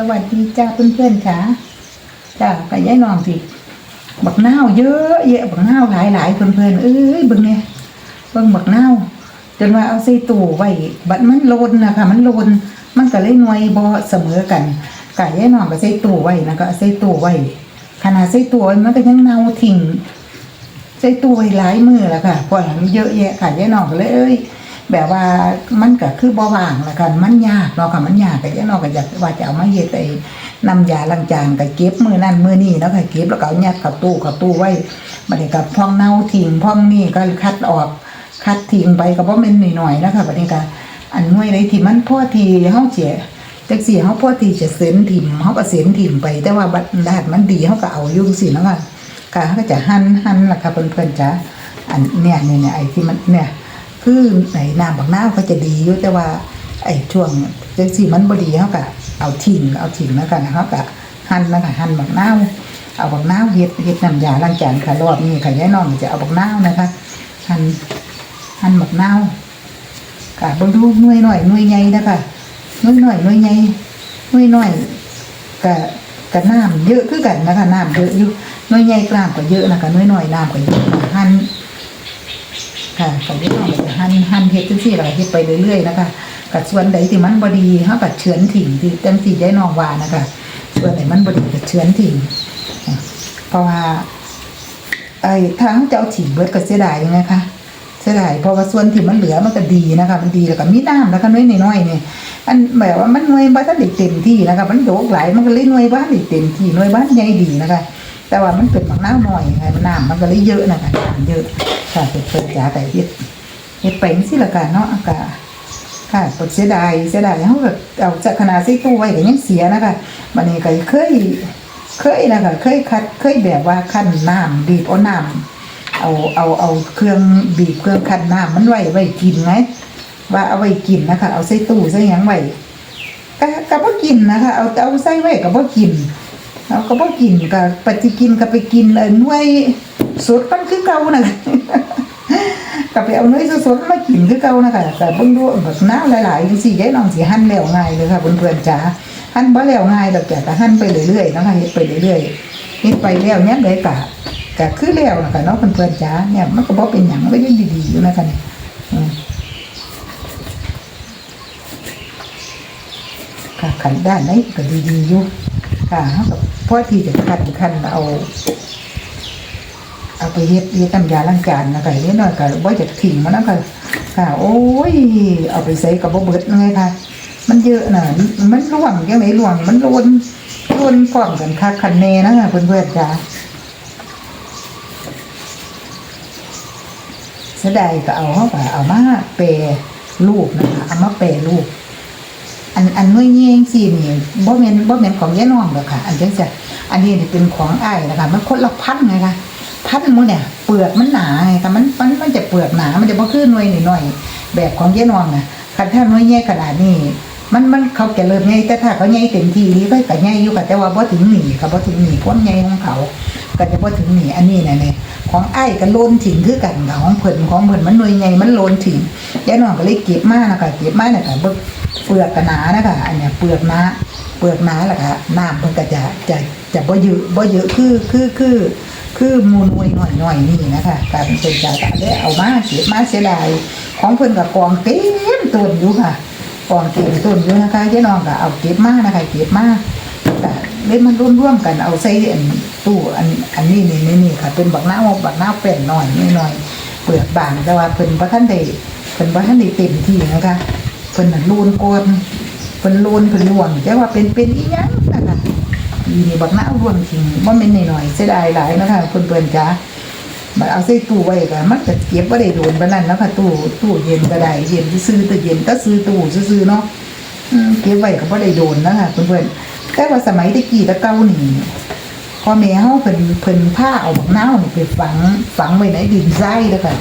สวัสดีจ้าเพื่อนๆค่ะจ้ากับยายน้องสิบักนาวเยอะแยะบักนาวหลายหลายๆเพื่อนๆเอ้ยเบิ่งเนี่ยเบิ่งบักนาวจนว่าเอาใส่ตู้ไว้บัดมันโลนนะคะมันโลนมันก็เลยหน่วยบ่เสมอกันกะยายน้องก็ใส่ตู้ไว้นะก็เอาใส่ตู้ไว้ขนาดใส่ตู้ไว้มันก็ยังเน่าทิ้งใส่ตู้ไว้หลายมือแล้วค่ะเพราะมันเยอะแยะค่ะยายน้องก็เลยเอ้ย แบบว่ามันก็คือบ่ว่างละกันมันยากเนาะค่ะมันยากก็ยายน้องก็อยากว่าจะเอามาเฮ็ดไอ้น้ำยาล้างจานก็เก็บมือนั่นมือนี่เนาะค่ะเก็บแล้วก็เอายัดเข้าตู้เข้าตู้ไว้บัดนี้ก็พองเน่าทิ้งพองนี่ก็คัดออกคัดทิ้งไปก็บ่แม่นหน่อยๆนะคะบัดนี้ก็อันหน่วยใดที่มันพอที่เฮาเสียจักสิเฮาพอที่จะเซ็นถิ่มเฮาก็เซ็นถิ่มไป แต่ว่าบัดดาดมันดีเฮาก็เอายู่สิเนาะค่ะค่ะก็จะหั่นหั่นล่ะค่ะเพื่อนๆจ้ะอันเนี่ยเนี่ยเนี่ยไอ้ที่มันเนี่ย คือไอ้น้ำบักน้าก็จะดีอยู่แต่ว่าไอ้ช่วงจังซี่มันบ่ดีเฮาก็เอาทิ้งเอาทิ้งแล้วกันเฮาก็หั่นแล้วก็หั่นบักนาเอาบักน้าวเฮ็ดเฮ็ดน้ำยาล้างจานค่ะรอบนี้ค่ะยายน้องจะเอาบักน้าวนะคะหั่นหั่นบักน้าวค่ะบิ่งดูหน่วยหน่อยหน่วยใหญ่นะคะหน่วยหน่อยหน่วยใหญ่หน่วยน้อยก็ก็น้ำเยอะคือกันนะคะน้ำเยอะอยู่หน่วยใหญ่กลางก็เยอะนะคะหน่วยน้อยน้ำก็เยอะหั่น ค่ะของที่เราจะหั่นหั่นเฮ็ดจังซี่เราเฮ็ดไปเรื่อยๆนะคะกับส่วนใดที่มันบ่ดีเฮาก็เฉือนถิ่งที่จังซี่ได้น้องว่านะคะส่วนไหนมันบ่ดีก็เฉือนถิ่งเพราะว่าไอ้ทางเจ้าถิ่งเบิดก็เสียดายนะคะเสียดายเพราะว่าส่วนที่มันเหลือมันก็ดีนะคะ มันดีแล้วก็มีน้ำแล้วก็น้อยน้อยๆนี่อันแบบว่ามันหน่วยบ่ทันได้เต็มที่นะคะมันโดกหลายมันก็เลยหน่วยบ่ทันได้เต็มที่หน่วยบ้านใหญ่ดีนะคะแต่ว่ามันเป็นมะนาวน้อยไงมันน้ำมันก็เลยเยอะนะคะน้ำเยอะ ค่ะเปิดๆจ๋าแต่เฮ็ดเฮ็ดไปสิละกันเนาะก็ค่ะปดเสียดายเสียดายเฮาก็เอาจากขนาดใส่ตู้ไว้ก็ยังเสียนะคะบัดนี้ก็เคยเคยนะคะเคยคัดเคยแบบว่าคั้นน้ำบีบเอาน้ำเอาเอาเอาเครื่องบีบเครื่องคั้นน้ำมันไว้ไว้กินไงว่าเอาไว้กินนะคะเอาใส่ตู้ใส่ยังไว้ก็ก็บ่กินนะคะ เอาเอาใส่ไว้ก็บ่กิน เอาก็บ่กินก็ปฏิกินก็ไปกินเอิ้นไว้สดมันคือเก่าน่ะก็ไปเอาเนยสดๆมากินคือเก่านะคะแต่เบิ่งดูแบบน้ำหลายๆจังซี่ยายน้องสิหั่นแล้วง่ายเลยค่ะเพื่อนๆจ๋าหั่นบ่แล้วง่ายดอกจ้ะก็หั่นไปเรื่อยๆนะคะเฮ็ดไปเรื่อยๆเฮ็ดไปแล้วเนี่ยได้กะก็คือแล้วนะคะเนาะเพื่อนๆจ๋าเนี่ยมันก็บ่เป็นหยังมันก็ยังดีๆอยู่นะคะเนี่ยค่ะขันด้านไหนก็ดีๆอยู่ ค่ะเฮาก็พอที่จะคัดคันเอาเอาไปเฮ็ดเฮ็ดน้ำยาล้างจานนะคะนิดหน่อยก็บ่อยากทิ้งมันนะคะค่ะ โอ้ย เอาไปใส่กับบ่เบิดไงค่ะ มันเยอะน่ะมันร่วงจังไดร่วง มันโลนโลนพร้อมกันคักคันแน่นะคะเพื่อนๆจ้าเสียดายก็เอาเข้าไปเอามาแปรรูปนะคะเอามาแปรรูป อันอันน้อยเงี้ยงสินี่บ่แม่นบ่แม่นของยายน้องดอกค่ะ อันจังซี่อันนี้นี่เป็นของอ้ายนะคะมันคนละพันไงคะพันมื้เนี่ยเปลือกมันหนาไงคะมันมันมันจะเปลือกหนา มันจะบ่คือหน่วยหน่อยแบบของยายน้องน่ะคันถ้าหน่วยใหญ่ขนาดนี้มันมันเขาจะเริ่มใหญ่แต่ถ้าเขาใหญ่เต็มที่นี่ก็ก็ใหญ่อยู่ค่ะแต่ว่าบ่ถึงหนีค่ะบ่ถึงหนีความใหญ่ของเขา ก็จะบ่ถึงนี่อันนี้น่ะเนี่ยของไอ้ก็โลนถิ่งคือกันค่ะของเพิ่นของเพิ่นมันหน่วยใหญ่มันโลนถิ่งยายน้องก็เลยเก็บมานะคะเก็บมาน่ะค่ะเบิ่งเปลือกกระหนานะคะอันเนี้ยเปลือกหนาเปลือกหนาแหละค่ะน้ำมันก็จะจะจะบ่เยอะบ่เยอะคือคือคือคือมูลวยหน่อยหน่อยนี่นะคะการเป็นจากได้เอามาเก็บมาเสียดายของเพิ่นกับกองเต็มต้นอยู่ค่ะกองเต็มต้นอยู่นะคะเจ๊น้องก็เอาเก็บมานะคะเก็บมา เล่นมันร่วมๆกันเอาใส่อันตู้อันอันนี้นี่นี่นี่ค่ะ เป็นบักหน้าบักหน้าเป็นหน่อยนิดหน่อยเปลือกบางแต่ว่าเพิ่นบ่ทันได้เพิ่นบ่ทันได้เต็มที่นะคะเพิ่นน่ะลูนโกนเพิ่นลูนเพิ่นลวงแต่ว่าเป็นเป็นอีหยังนะคะอีนี่บักหน้ารวงจริงบ่แม่นน้อยเสียดายหลายนะคะเพิ่นๆจ้าบัดเอาใส่ตู้ไว้ก็มันก็เก็บบ่ได้โดนปานนั้นแล้วค่ะตู้ตู้เย็นก็ได้เย็นซื่อๆตู้เย็นก็ซื้อตู้ซื่อเนาะเก็บไว้ก็บ่ได้โดนนะคะเพิ่นๆ แต่ว่าสมัยตะกี้ตะเก่านี่พ่อแม่เฮาเพิ่นเพิ่นพาเอาบักนาวนี่ไปฝังฝังไว้ในดินไรายแล้วค่ะ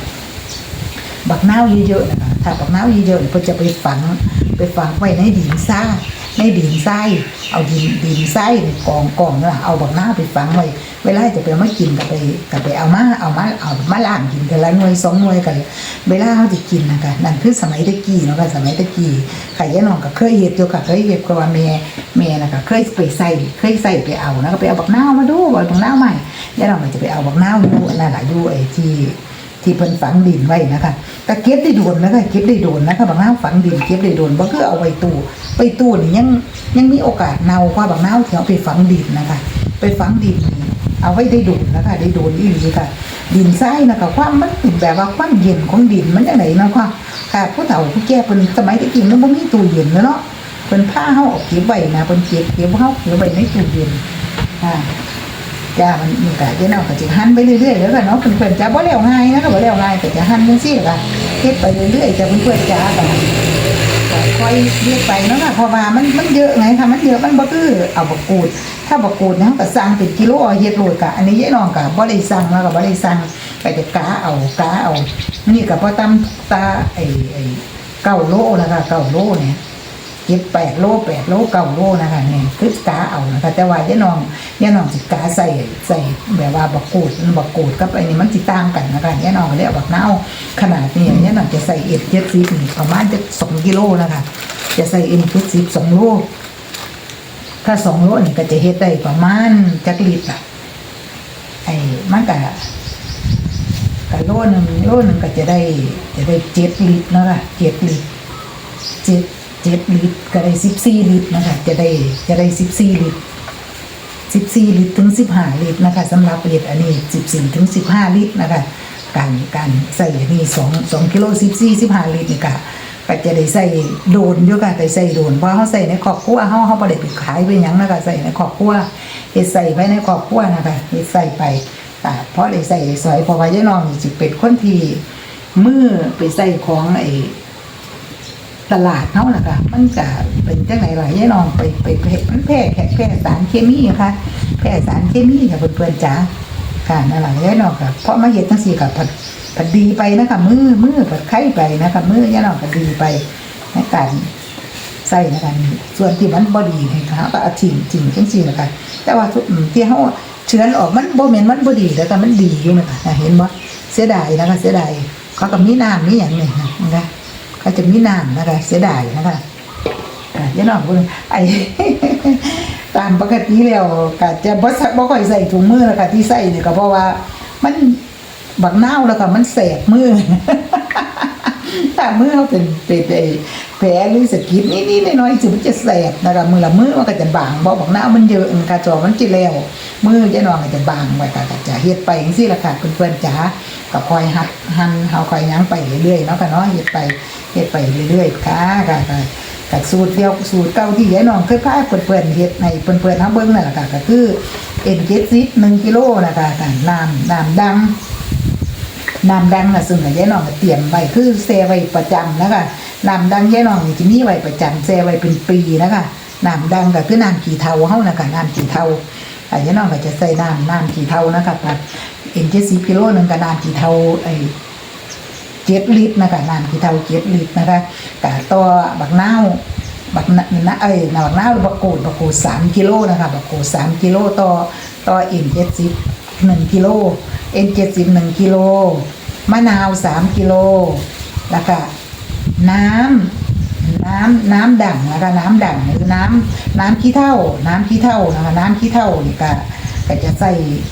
บักนาวเยอะๆนะคะถ้าบักนาวเยอะๆเพิ่นจะไปฝังไปฝังไว้ในดินซ่า ในดินทรายเอาดินดินทรายนี่กองกองนั่นล่ะเอาบักหน้าไปฝังไว้เวลาจะไปมากินก็ไปก็ไปเอามาเอามาเอามาล้างกินกันละหน่วยสองหน่วยกันเวลาเขาจะกินนะคะนั่นคือสมัยตะกี้เนาะค่ะสมัยตะกี้ไข่ยะน้องก็เคยเฮ็ดอยู่ค่ะเคยเฮ็ดเพราะว่าแม่แม่นะคะเคยไปใส่เคยใส่ไปเอานะก็ไปเอาบักนามาดูบอกบักนาใหม่ยะน้องก็จะไปเอาบักนาวอยู่นั่นแหละอยู่ไอ้ที่ ที่เพิ่นฝังดินไว้นะคะแต่เก็บได้โดนนะคะเก็บได้โดนนะคะบักนาฝังดินเก็บได้โดนบ่คือเอาไว้ตู้ไปตู้นี่ยังยังมีโอกาสเน่ากว่าบักนาวที่เอาไปฝังดินนะคะ ไปฝังดินเอาไว้ได้โดนนะคะได้โดนอีหลีค่ะ ดินทรายนะคะความมันเป็นแบบว่าความเย็นของดินมันจังไดเนะค่ะค่ะผู้เฒ่าผู้แก่เพิ่นสมัยตะกี้มันบ่มีตู้เย็นเนาะเพิ่นพาเฮาออกเก็บไว้นะเพิ่นเก็บเก็บเฮาเก็บไว้ในตู้เย็นอ่า จ้ามันมีกะเจ้าเนาะก็สิหั่นไปเรื่อยๆแล้วกันเนาะเพิ่อนๆจะบ่แล้วง่ายนะก็บ่แล้วง่ายแต่จะหันจังซี่ละเฮ็ดไปเรื่อยๆจ้ะเพิ่อนๆจ้าก็ก็ค่อยเรียกไปเนาะค่ะเพราะว่ามันมันเยอะไงค่ะมันเยอะมันบ่คือเอาบักกูด ถ้าบักกูดเนี่ยเขาก็สั่งเป็นกิโลเอาเฮ็ดโลดกะอันนี้ยายน้องกะบ่ได้สั่งแล้วก็บ่ได้สั่งก็จะกาเอากาเอานี่ก็บ่ตำตาไอ้ไอ้เก้าโลนะคะเก้าโลเนี่ย เก็บแปดโลแปดโลเก้าโลนะคะนี่คือกาเอานะคะแต่ว่ายายน้องยายน้องสิกาใส่ใส่แบบว่าบักกูดบักกูดกับไอ้นี่มันสิต่างกันนะคะยายน้องก็เลยเอาบักนาขนาดนี้ยายน้องจะใส่เอ็ดเจ็ดสิบประมาณจะสองกิโลนะคะ จะใส่เอ็ดเจ็ดสิบสองโลถ้าสองโลนี่ก็จะเฮ็ดได้ประมาณจักลิตรอะไอ้มันก็ก็โลหนึ่งโลหนึ่งก็จะได้จะได้เจ็ดลิตรนะค่ะเจ็ดลิตรเจ็ด เจ็ดลิตรก็ได้สิบสี่ลิตรนะคะ จะได้จะได้สิบสี่ลิตรสิบสี่ลิตรถึงสิบห้าลิตรนะคะสำหรับเห็ดอันนี้สิบสี่ถึงสิบห้าลิตรนะคะการการใส่อันนี้สองสองกิโลสิบสี่สิบห้าลิตรนี่ค่ะก็จะได้ใส่โดนอยู่ค่ะแต่ใส่โดนเพราะเขาใส่ในครอบครัวเขาเขาบ่ได้ไปขายไปยังนะคะใส่ในครอบครัวเฮ็ดใส่ไว้ในครอบครัวนะคะเฮ็ดใส่ไปแต่เพราะได้ใส่สวยเพราะว่ายายน้องจิเป็นคนที่มือไปใส่ของไอ้ ตลาดเนาะนะคะมันจะเป็นจังไหนหล่ะยายน้องไปไปไปมันแพร่แค่แพร่สารเคมีค่ะ แพร่สารเคมีค่ะเพื่อนๆจ๋าค่ะนั่นแหละยายน้องค่ะ เพราะมาเฮ็ดจังซี่กับผัดผัดดีไปนะคะมือมือผัดไข่ไปนะคะมือย่นองผัดดีไปในการใส่นะคะส่วนที่มันบอดีนะคะก็อาทิ้งทิ้งจังซี่นะคะแต่ว่าทุกที่เขาเชื้อนออกมันบ่แม่นมันบ่ดีแต่ก็มันดีอยู่นะคะเห็นบ่เสียดายนะคะเสียดายเขาก็มีน้ำมีอย่างนี้นะคะ เขาจะมีน้ำนะคะ เสียดายนะคะอะย่าน้องเพิ่นไอ้ตามปกติแล้วก็จะบ่ใส่บ่ค่อยใส่ถุงมือแล้วค่ะที่ใส่เนี่ยก็เพราะว่า มันบักนาวแล้วก็มันแสบมือถ้ามือเขาเป็นเป็นไอแผลหรือสะกิดนี่ๆน้อยๆสิมันจะแสบนะคะมือละมือมันก็จะบางบ่บักนาวมันเยอะกระจอมันจิแล้วมือยาน้องก็จะบางไว้ก็ก็จะเฮ็ดไปจังซี่ล่ะค่ะเพื่อนๆจ๋า ก็คอยหัดหันเฮาคอยยังไปเรื่อยๆเนาะค่ะเนาะเฮ็ดไปเฮ็ดไปเรื่อยๆค่ะค่ะค่ะกับสูตรเดียวสูตรเก่าที่ยายน้องเคยพาเพื่อนๆเฮ็ดให้เพื่อนๆเฮาเบิ่งนั่นแหละค่ะก็คือเอ็นเจ็ดสิบหนึ่งกิโลนะคะค่ะน้ำน้ำดังน้ำดังนะซึ่งยายน้องเตรียมไว้คือเซไว้ประจำนะคะน้ำดังยายน้องนี่จะมีไว้ประจำเซไว้เป็นปีนะคะน้ำดังก็คือน้ำกี่เทาเฮานะคะน้ำกี่เทาอ่ยายน้องก็จะใส่น้ำน้ำกี่เทานะคะแบบ เอ็นเจ็ดสิบกิโลหนึงกับน้ำกี่เทาไอเจ็ดลิตรนะคะน้ำกี่เทาเจ็ดลิตรนะคะกะต่อบักนาวบักนะนะเอ้ยบักนาวบักโกดบักโกดสามกิโลนะคะบักโกดสามกิโลต่อต่อเอ็นเจ็ดสิบหนึ่งกิโลเอ็นเจ็ดสิบหนึ่งกิโลมะนาวสามกิโลแล้วก็น้ำน้ำน้ำด่างนะคะน้ำด่างหรือน้ำน้ำขี้เถ้าน้ำขี้เถ้านะคะน้ำขี้เถ้านี่ก็ ก็จะใส่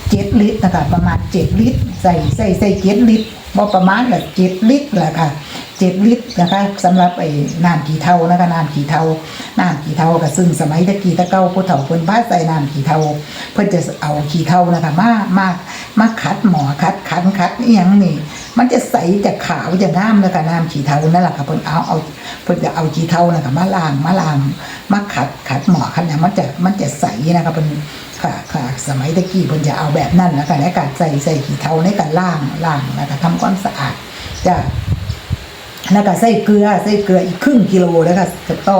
เจ็ดลิตรนะคะประมาณเจ็ดลิตร ใส่ใส่ใส่เจ็ดลิตรบ่ประมาณแบบเจ็ดลิตรแหละค่ะเจ็ดลิตรนะคะสำหรับไอ้น้ำขี้เทานะคะน้ำขี้เทาน้ำขี้เทาก็ซึ่งสมัยตะกี้ตะเก้าผู้เฒ่าเพิ่นพาใส่น้ำขี้เทาเพื่อจะเอาขี้เท่านะคะมามามาคัดหมอคัดคันคัดอหยังนี่ มันจะใสจะขาวจะงามนะคะน้ำขีเทานั่นแหละค่ะเพิ่นเอาเอาเพิ่นจะเอาขีเทานะคะมาล้างมาล้างมาขัดขัดหมอคัดเนี่ยมันจะมันจะใสนะคะเพิ่นค่ะค่ะสมัยตะกี้เพิ่นจะเอาแบบนั้นนะคะในการใส่ใส่ขีเทาในการล้างล้างนะคะทำความสะอาดจะแล้วก็ใส่เกลือใส่เกลืออีกครึ่งกิโลแล้วก็จะต่อ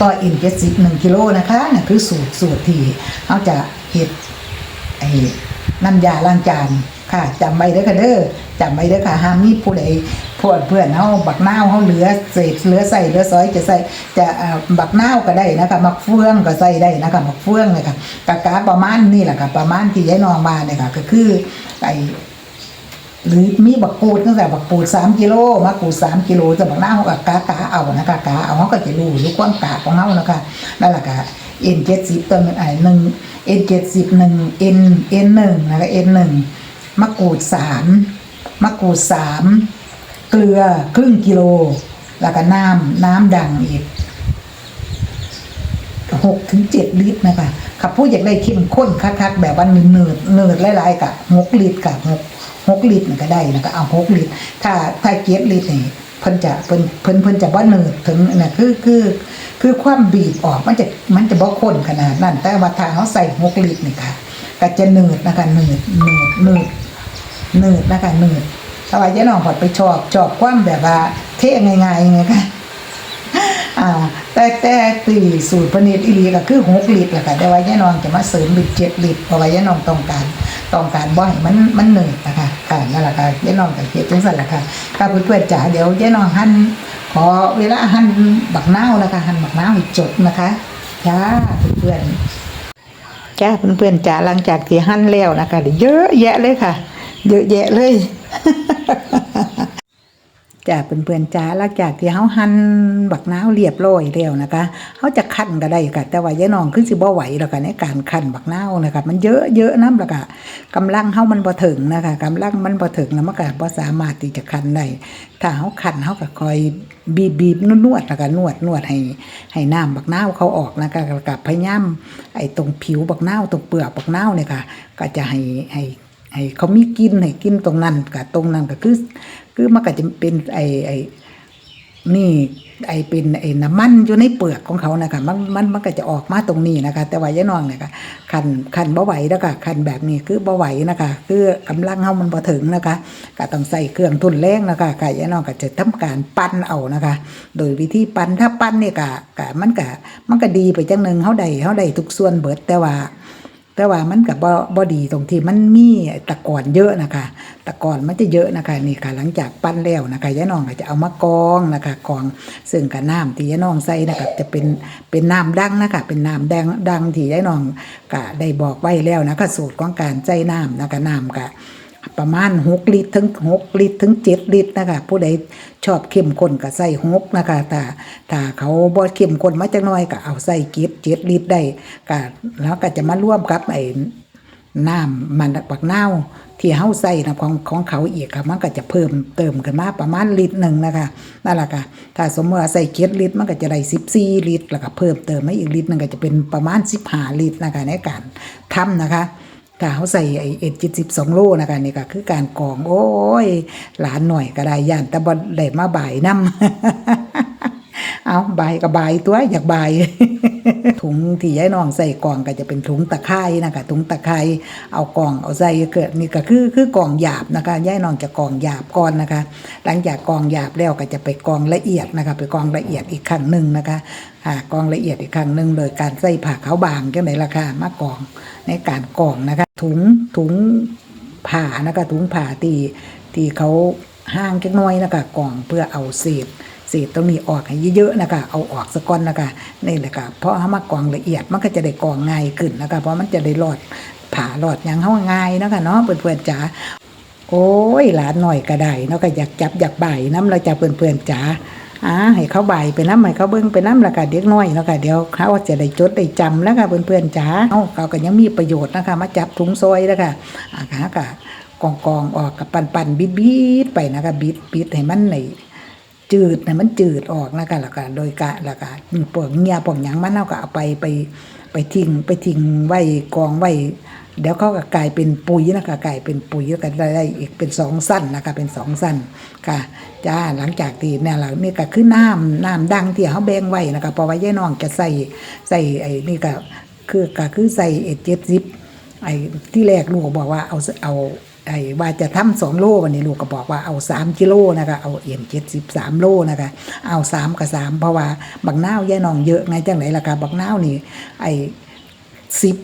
ต่ออินเจ็ดสิบหนึ่งกิโลนะคะนั่นคือสูตรสูตรที่เขาจะเห็ดไอ้น้ำยาล้างจาน ค่ะจำไว้เด้อค่ะเด้อจำไว้เด้อค่ะห้ามมีผู้ใดพวกเพื่อนเฮาบักนาวเฮาเหลือเศษเหลือใส่เหลือซอยจะใส่จะบักนาวก็ได้นะคะมักเฟืองก็ใส่ได้นะคะมักเฟืองเลยค่ะกะกาประมาณนี่แหละค่ะประมาณที่ยายนองมาเนี่ยค่ะก็คือไอหรือมีบักกูดตั้งแต่บักปูดสามกิโลมะกรูดสามกิโลจะบักหน้าเขากับกากาเอานะคะกาเอาเขาก็จะรู้รู้ความกาของเขานะคะนั่นแหละค่ะเอ็นเจ็ดสิบตัวมันไอหนึ่งเอ็นเจ็ดสิบหนึ่งเอ็นเอ็นหนึ่งนะคะเอ็นหนึ่ง มะกรูดสามมะกรูดสามเกลือครึ่งกิโล แล้วก็น้ำน้ำดังอีกหกถึงเจ็ดลิตรนะคะขับผู้อยากได้เข้มข้นคักๆแบบว่าเนืดเนืดเนืดหลายๆกับหกลิตรกับหกหกลิตรนี่ก็ได้นะคะเอาหกลิตร ถ้าถ้าเจ็ดลิตรนี่เพิ่นจะเพิ่นเพิ่นเพิ่นจะบ่เนืดถึงน่ะคือคือคือความบีบออกมันจะมันจะบ่ข้นขนาดนั้นแต่ว่าถ้าเขาใส่หกลิตรนี่ค่ะก็จะเนืดนะคะเนืดเนืดเนืด เนืดนะคะเนืดถ้าว่าเจ๊น้องพอดไปชอบชอบความแบบว่า เท่ง่ายๆไงคะอ่า แต่แต่ตีสูตรพนิดอีลีก็คือหกลิตรแหละค่ะแต่ว่ายายนองจะมาเสริมเป็นเจ็ดลิตรเพราะว่ายายนองต้องการต้องการบ่ให้มันมันเหนื่อยนะคะค่ะนั่นแหละค่ะยายนองกับเฮ็ดจังซั่นแหละค่ะค่ะเพื่อนๆจ๋าเดี๋ยวยายนองหั่นขอเวลาหั่นบักนาวนะคะหั่นบักนาวให้จบนะคะจ้าเพื่อนๆจ้าเพื่อนๆจ๋าหลังจากที่หั่นแล้วนะคะเดี๋ยวเยอะแยะเลยค่ะ เยอะแยะเลยจ้าเพื่อนๆจ้าหลังจากที่เฮาหั่นบักนาวเรียบร้อยแล้วนะคะเฮาจะคั่นก็ได้ค่ะแต่ว่ายายน้องคือสิบ่ไหวแล้วค่ะในการคั่นบักนาวนะคะมันเยอะเยอะนำแล้วก็กำลังเฮามันบ่ถึงนะคะกำลังมันบ่ถึงแล้วมันก็บ่สามารถที่จะคั่นได้ถ้าเฮาคั่นเฮาก็คอยบีบๆนวดๆแล้วก็นวดนวดให้ให้น้ำบักนาวเขาออกนะคะแล้วก็พยายามไอ้ตรงผิวบักนาวตรงเปลือกบักนาวเนี่ยค่ะ ก็จะให้ให้ ให้เขามีกินให้กินตรงนั้นกับตรงนั้นก็คือ คือมันก็จะเป็นไอไอนี่ไอเป็นไอน้ำมันอยู่ในเปลือกของเขานะคะมันมันมันก็จะออกมาตรงนี้นะคะ แต่ว่ายายนองเนี่ยค่ะคันคันบ่ไหวแล้วก็คันแบบนี้คือบ่ไหวนะคะ คือกำลังเฮามันบ่ถึงนะคะก็ต้องใส่เครื่องทุนแรงนะคะกายายนองก็จะทำการปั้นเอานะคะ โดยวิธีปั้นถ้าปั้นเนี่ยก็ก็มันก็มันก็ดีไปจังหนึ่งเฮาได้เฮาได้ทุกส่วนเบิดแต่ว่า แต่ว่ามันกับบ่บดีตรงที่มันมีตะกอนเยอะนะคะ ตะกอนมันจะเยอะนะคะนี่ค่ะ หลังจากปั้นแล้วนะคะยายน้องก็จะเอามากองนะคะกองซึ่งกับน้ำที่ยายน้องใส่นะคะจะเป็นเป็นน้ำดังนะคะ เป็นน้ำแดงดังที่ยายน้องก็ได้บอกไว้แล้วนะคะสูตรของการใส่น้ำนะคะน้ำก็ ประมาณ6ลิตรถึง6ลิตรถึง7ลิตรนะคะผู้ใดชอบเข้มข้นก็ใส่6นะคะแต่ถ้าเขาบ่เข้มข้นมาจักหน่อยก็เอาใส่เจ็ดเจ็ดลิตรได้ก็แล้วก็จะมาร่วมกับไอ้น้ำมันบักเน่าที่เฮาใส่นะของของเขาอีกค่ะมันก็จะเพิ่มเติมขึ้นมาประมาณลิตรหนึ่งนะคะนั่นแหละค่ะถ้าสมมติว่าใส่เจ็ดลิตรมันก็จะได้14ลิตรแล้วก็เพิ่มเติมมาอีกลิตรหนึงก็จะเป็นประมาณ15ลิตรนะคะในการทำนะคะ ถ้าเขาใส่ไอเอ็ดจิตสิบสองโลนะคะนี่ก็คือการกอง โอ้ย หลานหน่อยก็ได้ย่านแต่บ่ได้มาบ่ายน้ำ เอาบายกับบายตัวอยากบาย ถุงที่ยายน้องใส่กล่องก็จะเป็นถุงตะไคร้นะคะถุงตะไคร้เอากล่องเอาใส่เกิดนี่ก็คือคือกล่องหยาบนะคะยายน้องจะกล่องหยาบก่อนนะคะ หลังจากกล่องหยาบแล้วก็จะไปกล่องละเอียดนะคะ ไปกล่องละเอียดอีกครั้งหนึ่งนะคะอ่ากล่องละเอียดอีกครั้งหนึ่งโดยการใส่ผ้าขาวบางจังไหนราคามากล่องในการกล่องนะคะ ถุงถุงผ้านะคะถุงผ้าที่ที่เขาห้างจักหน้อยนะคะกล่องเพื่อเอาเศษ เศษตรงนี้ออกให้เยอะๆนะคะเอาออกสะก้อนนะคะนี่แหละค่ะเพราะเอามากรองละเอียดมันก็จะได้กรองง่ายขึ้นนะคะ เพราะมันจะได้รอดผ่ารอดหยังเข้าง่ายนะคะเนาะเพื่อนๆจ๋าโอ้ยหลานหน่อยก็ได้เนาะก็อยากจับอยากบ่ายน้ำเราจะเพื่อนๆจ๋าอ่าให้เขาบ่ายไปน้ำให้เขาเบิ้งไปน้ำละค่ะเด็กน้อยนะค่ะเดี๋ยวเขาจะได้จดได้จำแล้วค่ะเพื่อนๆจ๋าเอาเขาก็ยังมีประโยชน์นะคะมาจับถุงซอยแล้วค่ะอ่าค่ะกองกองๆออกกับปันปันๆบิดบิดๆไปนะคะบิดบิดให้มันใน จืดนะมันจืดออกนะคะแล้วก็โดยกะล้วก็พวกเงียพวกหยังมันเอาก็เอาไปไปไปทิ้งไปทิ้งไว้กองไว้เดี๋ยวเขาก็กลายเป็นปุ๋ยนะคะกลายเป็นปุ๋ยก็ได้ได้อีกเป็นสองสั้นนะคะเป็นสองสั้นค่ะจ้าหลังจากที่เนี่ยเรานี่ก็คือน้ำน้ำดังที่เขาแบ่งไว้นะคะเพราะว่าย่ยน้องจะใส่ใส่ไอ้นี่ก็คือก็คือใส่เอ็ดเจ็ดซิปไอ้ที่แรกลูกบอกว่าเอาเอา ไอ้ว่าจะทำสองโลวันนี้ลูกก็บอกว่าเอาสามกิโลนะคะเอาเอ็มเจ็ดสิบสามโลนะคะเอาสามกับสามเพราะว่าบักนาวย่ายนองเยอะไงจังไหนล่ะคะบักนาวนี่ไอ้สิบ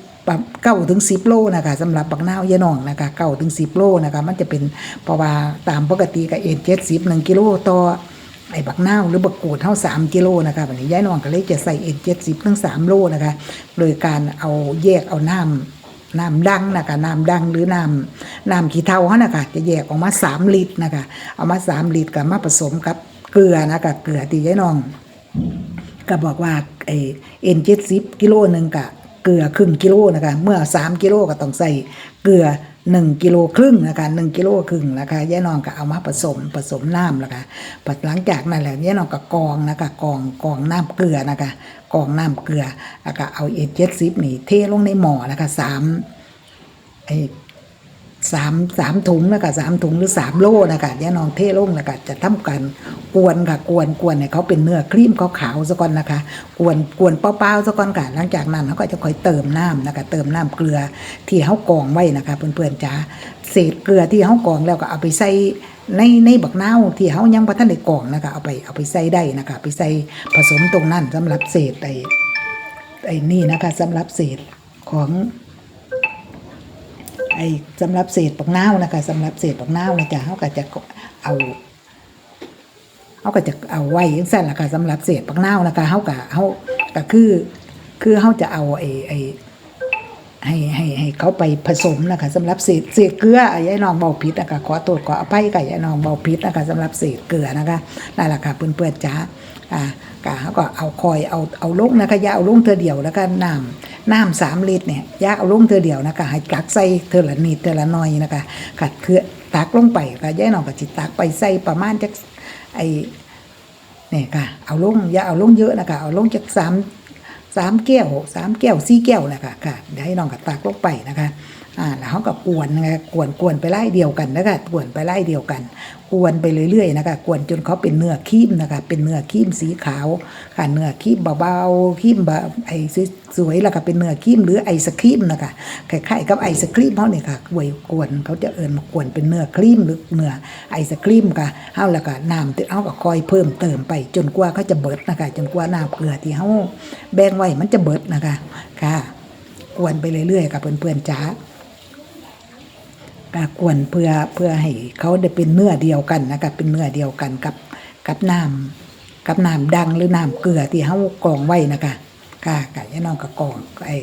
เก้าถึงสิบโลนะคะสำหรับบักนาวยายนองนะคะเก้าถึงสิบโลนะคะมันจะเป็นเพราะว่าตามปกติก็เอ็นเจ็ดสิบหนึ่งกิโลต่อไอ้บักนาวหรือบักกูดเท่าสามกิโลนะคะวันนี้ยายนองก็เลยจะใส่เอ็นเจ็ดสิบถึงสามโลนะคะโดยการเอาแยกเอาน้ำน้ำดังนะคะน้ำดังหรือน้ำ น้ำขี้เถ้าเขานะคะจะแยกออกมาสามลิตรนะคะเอามาสามลิตรกับมาผสมกับเกลือนะคะเกลือที่ยายน้อง ก็บอกว่าไอเอ็นเจ็ดสิบกิโลหนึ่งกะเกลือครึ่งกิโลนะคะเมื่อสามกิโลก็ต้องใส่เกลือหนึ่งกิโลครึ่งนะคะหนึ่งกิโลครึ่งนะคะย่านองก็เอามาผสมผสมน้ำนะคะหลังจากนั้นแหละย่านองก็กองนะคะกองกองน้ำเกลือนะคะกองน้ำเกลือแล้วก็เอาเอ็นเจ็ดสิบนี่เทลงในหม้อนะคะสามไอ สามสามถุงนะคะสามถุงหรือสามโลนะคะย่านองเทลงแล้วก็จะทำการกวนค่ะกวนกวนเนี่ยเขาเป็นเนื้อครีมขาวๆซะก่อนนะคะ กวนกวนเปล่าๆซะก่อนค่ะหลังจากนั้นเขาก็จะค่อยเติมน้ำนะคะ เติมน้ำเกลือที่เขากองไว้นะคะเพื่อนๆจ้าเศษเกลือที่เขากองแล้วก็เอาไปใส่ในในบักเนาที่เขายังบ่ทันได้กรองนะคะเอาไปเอาไปใส่ได้นะคะ ไปใส่ผสมตรงนั้นสำหรับเศษไอ้ไอ้นี่นะคะสำหรับเศษของ ไอ้สำหรับเศษปักนาวนะคะสำหรับเศษปักนาวนะจ๊ะเขาก็จะเอาเขาก็จะเอาไว้ยังสั้นละค่ะสำหรับเศษปักนาวนะคะเขาก็เขาก็คือคือเขาจะเอาไอ้ไอ้ให้ให้ให้เขาไปผสมนะคะสำหรับเศษเศษเกลือไอ้ยายน้องเบาพิษนะคะขอโทษขออภัยกับยายน้องเบาพิษนะคะสำหรับเศษเกลือนะคะนั่นแหละค่ะเพื่อนๆจ้าอ่า กะเขาก็เอาคอยเอาเอาลงนะคะยาเอาลงเธอเดียวแล้วก็น้ำน้ำสามลิตรเนี่ยยาเอาลงเธอเดียวนะคะให้กักใส่เธอละนิดเธอละหน้อยนะคะกัดคือตักลงไปก็ยายน้องก็จิตตักไปใส่ประมาณจักไอเนี่ยค่ะเอาลงยาเอาลงเยอะนะคะเอาลงจากสามสามแก้วสามแก้วสี่แก้วนะคะค่ะเดี๋ยวให้น้องกับตักลงไปนะคะ อ่าแล้วเขาก็กวนนะคะกวนกวนไปไล่เดียวกันนะคะกวนไปไล่เดียวกันกวนไปเรื่อยๆนะคะกวนจนเขาเป็นเนื้อครีมนะคะเป็นเนื้อครีมสีขาวค่ะเนื้อครีมเบาๆครีมแบบไอ้สวยๆแล้วก็เป็นเนื้อครีมหรือไอศครีมนะคะคล้ายๆกับไอศครีมเขาเนี่ยค่ะกวยกวนเขาจะเอิญมากวนเป็นเนื้อครีมหรือเนื้อไอศครีมค่ะเอาแล้วก็น้ำที่เอาก็คอยเพิ่มเติมไปจนกว่าเขาจะเบิดนะคะจนกว่าน้ำเกลือที่เขาแบ่งไว้มันจะเบิดนะคะค่ะกวนไปเรื่อยๆกับเพื่อนๆจ้า ก็กวนเพื่อเพื่อให้เขาได้เป็นเนื้อเดียวกันนะคะเป็นเนื้อเดียวกันกับกับน้ำกับน้ำดังหรือน้ำเกลือที่เขากองไว้นะคะค่ะกะยาน้องก็กองไอ้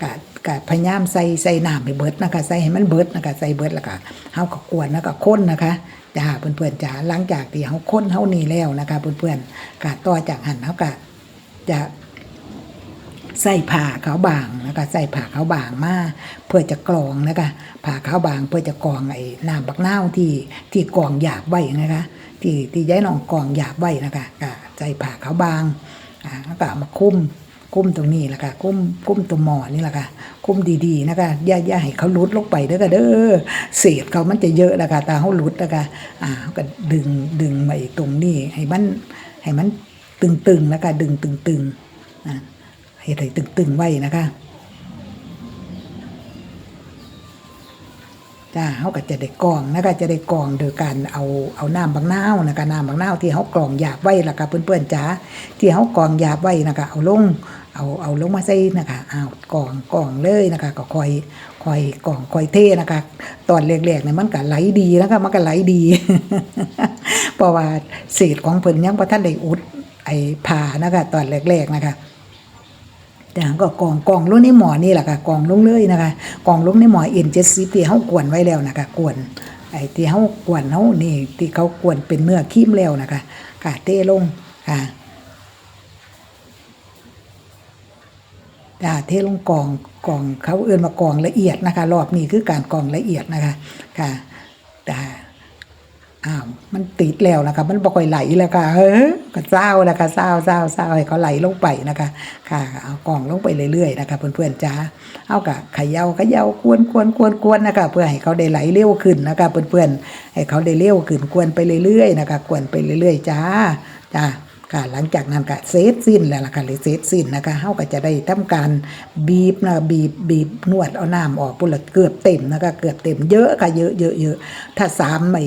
กะกะพยายามใส่ใส่น้ำให้เบิดนะคะใส่ให้มันเบิดนะคะใส่เบิดแล้วก็เขาก็กวนแล้วก็ค้นนะคะจ้าเพื่อนๆจ้าหลังจากที่เขาค้นเขานี่แล้วนะคะเพื่อนๆกะต่อจากหันเขาก็จะ ใส่ผ่าขาวบางนะคะใส่ผ่าขาวบางมาเพื่อจะกรองนะคะผ่าขาวบางเพื่อจะกรองไอ้น้ำบักเน่าที่ที่กรองหยาบไว้นะคะที่ที่ย้ายน้องกรองหยาบไว้นะคะก็ใส่ผ่าขาวบางอ่าแล้วก็มาคุ้มคุ้มตรงนี้แหละค่ะคุ้มคุ้มตรงหมอนี่แหละค่ะคุ้มดีๆนะคะอย่าอย่าให้เขาลุดลงไปเด้อค่ะเด้อเศษเขามันจะเยอะนะคะตาเขาลุดนะคะอ่าก็ดึงดึงมาอีกตรงนี้ให้มันให้มันตึงๆนะคะดึงตึงๆอ่า ให้ได้ตึงๆไว้นะคะจ้าเขาก็จะได้กองนะคะจะได้กองโดยการเอาเอาน้ำบางนาวนะคะน้ำบางนาวที่เขากรองหยาบไว้ละค่ะเพื่อนๆจ้าที่เขากรองหยาบไว้นะคะเอาลงเอาเอาลงมาใส่นะคะเอากองกองเลยนะคะก็คอยคอยกองคอยเทนะคะ ตอนแรกๆเนี่ยมันก็ไหลดีนะคะมันก็ไหลดีเพราะว่าเศษของเพิ่นยังพอท่านได้อุดไอ้ผ่านะคะตอนแรกๆนะคะ แต่ก็กองกองลงในหมอนี่แหละค่ะกองลงเลยนะคะกองลงในหมอเอ็นเจ็ดสิบที่เขากวนไว้แล้วนะคะกวนไอ้ที่เขากวนเขานี่ที่เขากวนเป็นเนื้อคีมแล้วนะคะค่ะเทลงค่ะจ้าเทลงกองกองเขาเอื้นมากองละเอียดนะคะ รอบนี้คือการกองละเอียดนะคะค่ะแต่ อ้าวมันติดแล้วนะคะ มันบ่ค่อยไหลแล้วค่ะเฮ้อก็เศร้าแล้วค่ะเศร้าเศร้าเศร้าให้เขาไหลลงไปนะคะ ค่ะเอากล่องลงไปเรื่อยๆนะคะ เพื่อนๆจ้าเอากะขย่าขย่ากวนกวนกวนกวนนะคะ เพื่อให้เขาได้ไหลเร็วขึ้นนะคะ เพื่อนๆให้เขาได้เร็วขึ้นกวนไปเรื่อยๆนะคะกวนไปเรื่อยๆจ้าจ้าค่ะหลังจากนั้นก็เซตสิ้นแล้วล่ะค่ะหรือเซตสิ้นนะคะเฮาก็จะได้ทำการบีบนะบีบบีบนวดเอาน้ำออกพุ่นละเกือบเต็มนะคะเกือบเต็มเยอะค่ะเยอะเยอะเยอะถ้าสามไอ้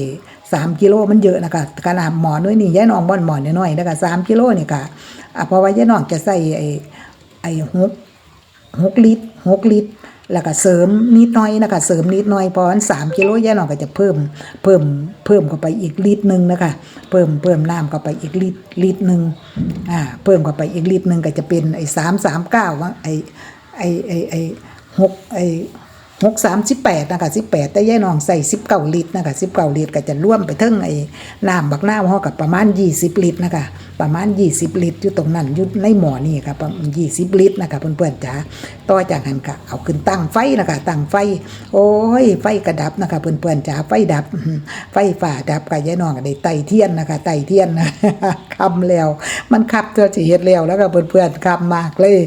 สามกิโลมันเยอะนะคะขนาดหมอน้อยนี่ยายน้องบ่อนหมอนน้อยๆนะคะสามกิโลนี่ค่ะเพราะว่ายายน้องจะใส่ไอ้ไอ้หกหกลิตรหกลิตรแล้วก็เสริมนิดหน่อยนะคะเสริมนิดหน่อยเพราะมันสามกิโลย่าน้องก็จะเพิ่มเพิ่มเพิ่มเข้าไปอีกลิตรหนึ่งนะคะเพิ่มเพิ่มน้ำเข้าไปอีกลิตรลิตรหนึ่งอ่าเพิ่มเข้าไปอีกลิตรหนึ่งก็จะเป็นไอ้สามสามเก้าไอ้ไอ้ไอ้ไอ้หกไอ้ หกสามสิบแปดนะคะสิบแปดแต่ย่าน้องใส่สิบเก้าลิตรนะคะสิบเก้าลิตรก็จะร่วมไปถึงไอ้น้ำบักน้ำห่อกับประมาณยี่สิบลิตรนะคะประมาณ20ลิตรอยู่ตรงนั้นอยู่ในหมอนี่ครับประมาณ20ลิตรนะคะเพื่อนๆจ๋าต่อจากนั้นก็เอาขึ้นตั้งไฟนะคะตั้งไฟ โอ้ยไฟกระดับนะคะเพื่อนๆจ๋าไฟดับ ไฟฝ่าดับก็ยายน้องก็ได้ไต่เทียนนะคะไต่เทียนนะคำแล้ว มันคับตัวสิเฮ็ดแล้วแล้วก็เพื่อนๆคำมากเลย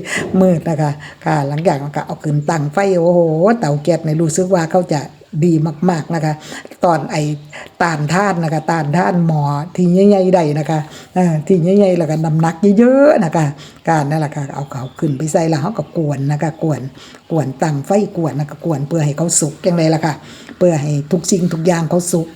มืดนะคะค่ะ หลังจากนั้นก็เอาขึ้นตั้งไฟโอ้โหเตาแก๊สในรู้สึกว่าเขาจะดีมาก ๆนะคะ ตอนไอ้ตานท่านนะคะตานท่านหมอที่ใหญ่ๆใดนะคะที่ใหญ่ๆแล้วก็น้ำหนักเยอะๆนะคะ การนั่นแหละค่ะเอาเขาขึ้นไปใส่แล้วเขาก็กวนนะคะกวนกวนตั้งไฟกวนนะคะกวนเพื่อให้เขาสุกอย่างไรล่ะค่ะเพื่อให้ทุกสิ่งทุกอย่างเขาสุก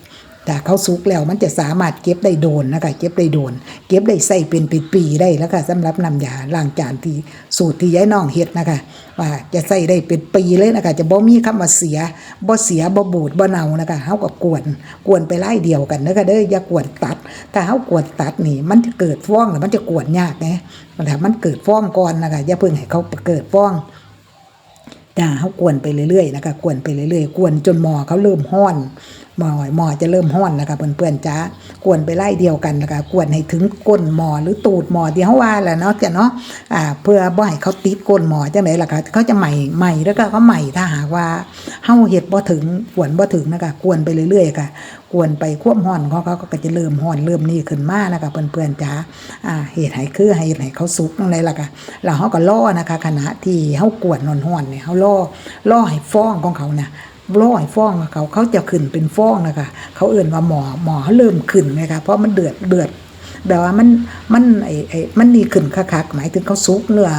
แต่เขาสุกแล้วมันจะสามารถเก็บได้โดนนะคะเก็บได้โดน เก็บได้ใส่เป็นปีได้แล้วค่ะสำหรับน้ำยาล้างจานที่สูตรที่ย้ายน้องเฮ็ดนะคะ ว่าจะใส่ได้เป็นปีเลยนะคะ จะบ่มีคำว่าเสียบ่เสียบ่บูดบ่เน่านะคะเฮาก็กวนกวนไปไล่เดียวกันนะคะเด้ออย่ากวนตัดถ้าเฮากวนตัดนี่ มันจะเกิดฟ้องแล้วมันจะกวนยากนะถ้ามันเกิดฟ้องก่อนนะคะอย่าเพิ่งให้เขาเกิดฟ้องจ้าเขากวนไปเรื่อยๆนะคะกวนไปเรื่อยๆกวนจนหมอเขาเริ่มห้อน หมอหมอจะเริ่มห้อนนะคะเพื่อนๆจ้ากวนไปไล่เดียวกันนะคะกวนให้ถึงก้นหมอหรือตูดหมอที่เขาว่าแหละเนาะจะเนาะอ่าเพื่อบ่ให้เขาติดก้นหมอจังไหนล่ะคะเขาจะใหม่ใหม่แล้วก็เขาใหม่ถ้าหากว่าเฮาเฮ็ดบ่ถึงกวนบ่ถึงนะคะกวนไปเรื่อยๆค่ะกวนไปควบห้อนของเขาก็จะเริ่มห้อนเริ่มนี่ขึ้นมานะคะเพื่อนๆจ้าอ่าเหตุให้คือให้ให้เขาสุกนั่นเลยล่ะค่ะแล้วเขาก็ล่อนะคะ ขณะที่เขากวนนอนห้อนเนี่ยเขาล่อล่อให้ฟ้องของเขาเนี่ย ล่อให้ฟององเขาเขาจะขึ้นเป็นฟองนะคะเขาเอื่นว่าหมอหมอเขาเริ่มขึ้นนะคะเพราะมันเดือดเดือดแบบว่ามันมันไอ้ไอ้มันนี่ขึ้นคักๆหมายถึงเขาสุกเนื้อ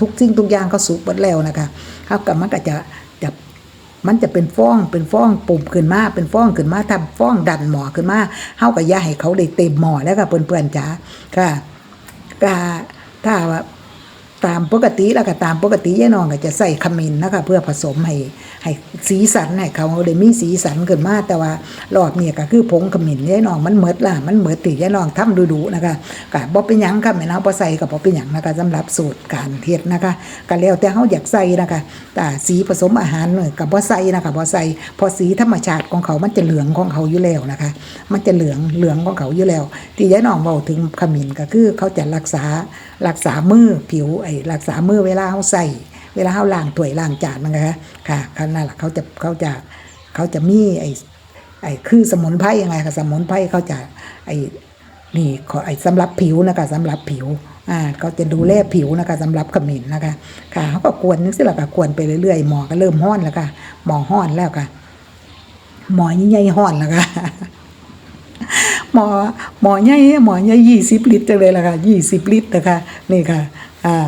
ทุกสิ่งทุกอย่างเขาสุกหมดแล้วนะคะเขากับมันก็จะจะมันจะเป็นฟ้องเป็นฟ้องปุ่มขึ้นมาเป็นฟ้องขึ้นมาทำฟ้องดันหมอขึ้นมาเฮาก็ย่าให้เขาได้เต็มหมอแล้วค่ะเพื่อนๆจ๋าค่ะก็ถ้าว่า ตามปกติแล้วก็ตามปกติยายน้องก็จะใส่ขมิ้นนะคะเพื่อผสมให้ให้สีสันให้เขาได้มีสีสันขึ้นมาแต่ว่ารอบนี้ก็คือผงขมิ้นยายน้องมันเหมิดล่ะมันเหมิดที่ยายน้องทำดูๆนะคะก็บ่เป็นหยังค่ะแม่นเฮาบ่ใส่ก็บ่เป็นหยังนะคะสำหรับสูตรการเฮ็ดนะคะก็แล้วแต่เฮาอยากใส่นะคะแต่สีผสมอาหารก็บ่ใส่นะคะบ่ใส่พอสีธรรมชาติของเขามันจะเหลืองของเขาอยู่แล้วนะคะ มันจะเหลืองเหลืองของเขาอยู่แล้ว ที่ยายน้องเว้าถึงขมิ้นก็คือเขาจะรักษารักษามือผิวไอ้รักษามือเวลาเฮาใส่เวลาเขาล้างถ้วยล้างจานมันะคะค่ะเขานั่นแหละเขาจะเขาจะเขาจะมีไอ้ไอ้คือสมุนไพรยังไงค่ะสมุนไพรเขาจะไอ้นี่ขอไอ้สำหรับผิวนะคะสำหรับผิวอ่าเขาจะดูแลผิวนะคะสำหรับขมิ้นนะคะ ค่ะเขาก็กวนนึกสิละค่ะกวนไปเรื่อยๆหมอก็เริ่มห้อนแล้วค่ะหมอห้อนแล้วค่ะ หมอยิ่งใหญ่ห้อนแล้วค่ะหมอหมอใหญ่หมอใหญ่ยี่สิบลิตรเลยล่ะค่ะยี่สิบลิตรนะคะนี่ค่ะ อ่า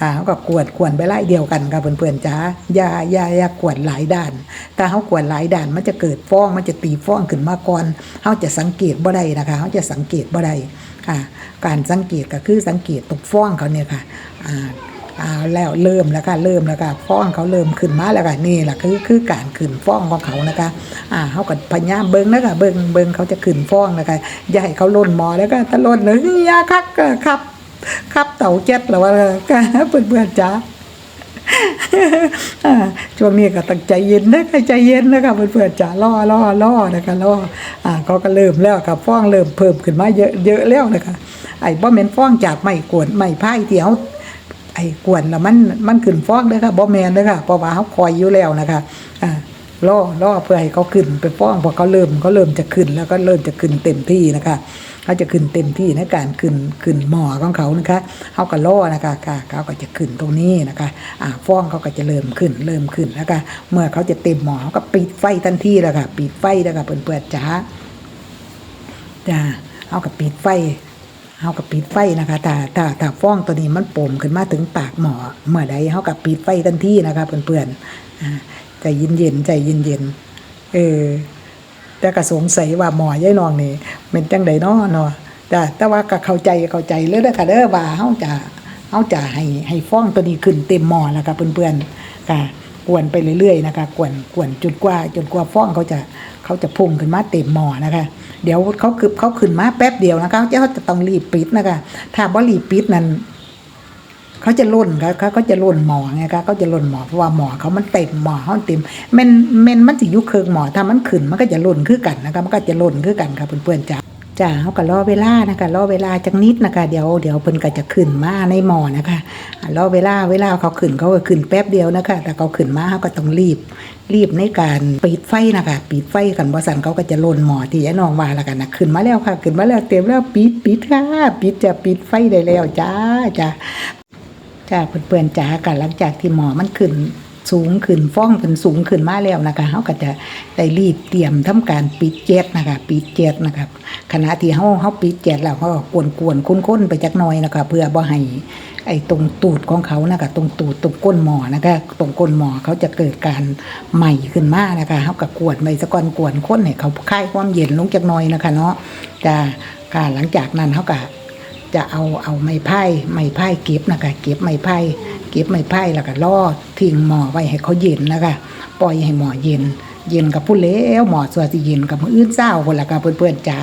ค่ะเขาก็กวดกวนไปไล่เดียวกันค่ะเพื่อนๆจ้าอย่าอย่าอย่ากวนหลายด้าน ถ้าเขากวนหลายด้านมันจะเกิดฟ้องมันจะตีฟ้องขึ้นมาก่อนเขาจะสังเกตบ่ได้นะคะเขาจะสังเกตบ่ได้ค่ะ การสังเกตก็คือสังเกตตกฟ้องเขาเนี่ยค่ะอ่าอ่าแล้วเริ่มแล้วค่ะเริ่มแล้วค่ะฟ้องเขาเริ่มขึ้นมาแล้วค่ะนี่แหละคือคือการขึ้นฟ้องของเขานะคะอ่าเขาก็พยายามเบิ้งนะคะเบิ้งเบิ้งเขาจะขึ้นฟ้องนะคะอย่าให้เขาล่นหมอแล้วก็ถ้าล่นเลยยาคักก็ครับ ครับเต่าเจ็ดแล้วว่าก็เพื่อนๆจ้าอ่าช่วงนี้ก็ตั้งใจเย็นนะใจเย็นนะคะเพื่อนๆจ๋าล่อล่อล่อนะคะล่ออ่าเขาก็เริ่มแล้วครับฟ้องเริ่มเพิ่มขึ้นมาเยอะเยอะแล้วนะคะไอ้บ่แมนฟ้องจากไม้กวนไม้พายที่เฮาไอ้กวนแล้วมันมันขึ้นฟ้องเด้อค่ะบ่แมนเด้อค่ะเพราะว่าเฮาคอยอยู่แล้วนะคะอ่า ล่อล่อเพื่อให้เขาขึ้นไปฟ้องพอเขาเริ่มเขาเริ่มจะขึ้นแล้วก็เริ่มจะขึ้นเต็มที่นะคะเขาจะขึ้นเต็มที่ในการขึ้นขึ้นหมอของเขานะคะเขาก็ล่อนะคะค่ะเขาก็จะขึ้นตรงนี้นะคะอ่าฟ้องเขาก็จะเริ่มขึ้นเริ่มขึ้นแล้วก็เมื่อเขาจะเต็มหมอเขาก็ปิดไฟทันทีแล้วค่ะปิดไฟแล้วค่ะเปิดๆจ้าจ้าเขาก็ปิดไฟเขาก็ปิดไฟนะคะถ้าถ้าถ้าฟ้องตัวนี้มันป่มขึ้นมาถึงปากหมอเมื่อใดเขาก็ปิดไฟทันทีนะคะเพื่อนๆอ่า ใจเย็นๆใจเย็นๆเออ แต่ก็สงสัยว่าหมอยายนองนี่เป็นจังไดเนาะเนาะแต่แต่ว่าก็เข้าใจเข้าใจเลยเด้อค่ะเด้อว่าเฮาจะเฮาจะให้ให้ฟ้องตัวนี้ขึ้นเต็มหม้อแล้วค่ะเพื่อนๆค่ะกวนไปเรื่อยๆนะคะกวนกวนจนกว่าจนกว่าฟ้องเขาจะเขาจะพุ่งขึ้นมาเต็มหม้อนะคะ เดี๋ยวเขาคือเขาขึ้นมาแป๊บเดียวนะคะเขาจะต้องรีบปิดนะคะถ้าบ่รีบปิดนั้น เขาจะล่นค่ะเขาก็จะล่นหมอไงคะเขาจะล่นหมอเพราะว่าหมอเขามันเต็มหมอเขาเต็มแม่นแม่นมันสิยุคเคืองหมอถ้ามันขึ้นมันก็จะล่นคือกันนะคะมันก็จะล่นคือกันค่ะเพื่อนๆจ้าจ้าเขาก็รอเวลานะคะรอเวลาจักนิดนะคะเดี๋ยวเดี๋ยวเพิ่นก็จะขึ้นมาในหมอนะคะรอเวลาเวลาเขาขึ้นเขาก็ขึ้นแป๊บเดียวนะคะ แต่เขาขึ้นมาเขาก็ต้องรีบรีบในการปิดไฟนะคะปิดไฟกันบ่สันเขาก็จะล่นหมอที่ไอ้น้องว่าแล้วกันนะขึ้นมาแล้วค่ะขึ้นมาแล้วเต็มแล้วปิดปิดค่ะปิดจะปิดไฟได้แล้วจ้าจ้า จ้าเพื่อนๆจ้ากันหลังจากที่หมอมันขึ้นสูงขึ้นฟ้องขึ้นสูงขึ้นมาแล้วนะคะเขาก็จะได้รีบเตรียมทำการปิดเจ็ดนะคะปิดเจ็ดนะครับขณะที่เขาเขาปิดเจ็ดแล้วเขาก็กวนกวนๆค้นๆไปจักหน่อยนะคะเพื่อบ่ให้ไอ้ตรงตูดของเขานะคะตรงตูดตรงก้นหมอนะคะตรงก้นหมอเขาจะเกิดการใหม่ขึ้นมานะคะเขาก็กวนไปสะกอนกวนค้นให้เขาคลายความเย็นลงจักหน่อยนะคะเนาะจ้าค่ะหลังจากนั้นเขาก็ จะเอาเอาไม้ไผ่ไม้ไผ่เก็บนะคะเก็บไม้ไผ่เก็บไม้ไผ่แล้วก็ล่อทิ้งหม้อไว้ให้เขาเย็นนะคะปล่อยให้หม้อเย็น เย็นกับผู้เล้วหมอสวนที่เย็นกับมืออื่นเช้าคนละค่ะเพื่อนๆจ๋า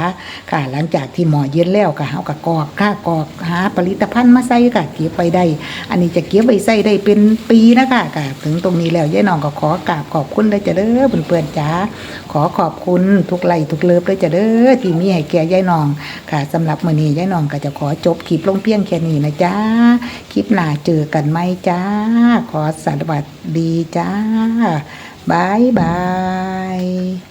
ค่ะ หลังจากที่หมอเย็นแล้วก็เฮาก็กอกค่ากอกหาผลิตภัณฑ์มาใส่ค่ะเก็บไปได้ อันนี้จะเก็บไว้ใส่ได้เป็นปีนะคะค่ะถึงตรงนี้แล้วยายน้องก็ขอกราบขอบคุณเลยจ้ะเด้อเพื่อนๆจ๋าขอขอบคุณทุกไลค์ทุกเลิฟเลยจ้ะเด้อที่มีให้แก่ยายน้องค่ะสำหรับมื้อนี้ยายน้องก็จะขอจบคลิปลงเพียงแค่นี้นะจ๊ะคลิปหน้าเจอกันไหมจ้าขอสวัสดีจ้า Bye-bye.